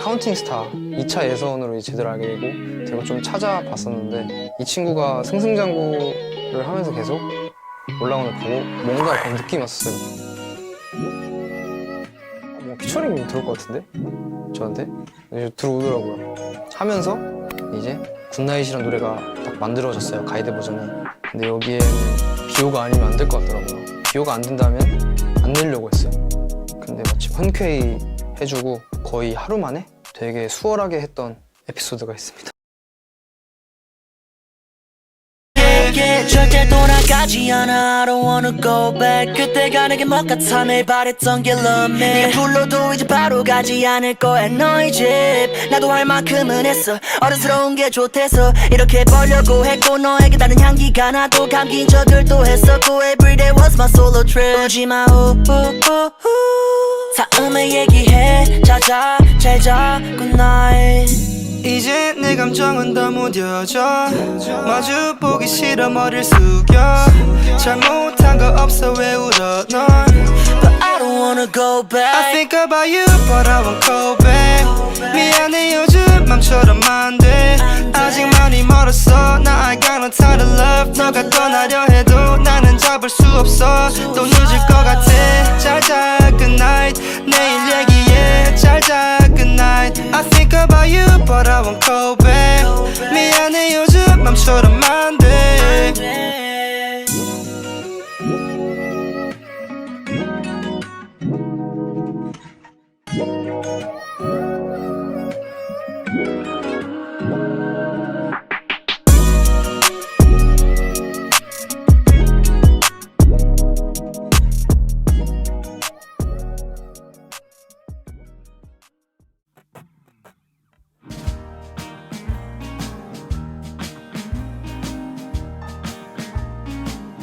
카운팅 스타 2차 예선으로 제대로 알게 되고 제가 좀 찾아봤었는데 이 친구가 승승장구를 하면서 계속 올라오는 거 보고 뭔가 약간 느낌이 왔어요. 뭐 피처링 들어올 것 같은데? 저한테? 이제 들어오더라고요. 하면서 이제 굿나잇이라는 노래가 딱 만들어졌어요. 가이드 버전이. 근데 여기에는 비호가 아니면 안 될 것 같더라고요. 비호가 안 된다면 안 내려고 했어요. 근데 마침 흔쾌히 해주고 거의 하루 만에 되게 수월하게 했던 에피소드가 있습니다. 절대 돌아가지 않아. I don't wanna go back. 그때가 내게 뭐 같아 매일 바랬던 게 love me. 네가 불러도 이제 바로 가지 않을 거야 너희 집. 나도 할 만큼은 했어. 어른스러운 게 좋대서 이렇게 벌려고 했고 너에게 다른 향기가 나도 감긴 적들도 했었고 Everyday was my solo trip. 울지마 우우우우 다음에 얘기해. 자자 잘자 night. 이제 내 감정은 더 무뎌져. 마주 보기 싫어 머리를 숙여. 잘못한 거 없어 왜 울어 넌 But I don't wanna go back. I think about you but I won't go back. 미안해 요즘 맘처럼 안돼. 아직 많이 멀었어. 나 I got no time to love. 너가 떠나려 해도 나는 잡을 수 없어. 또 늦을 것 같아. 잘자 돌아온 고백 미안해 요즘 맘처럼 안돼 안 돼.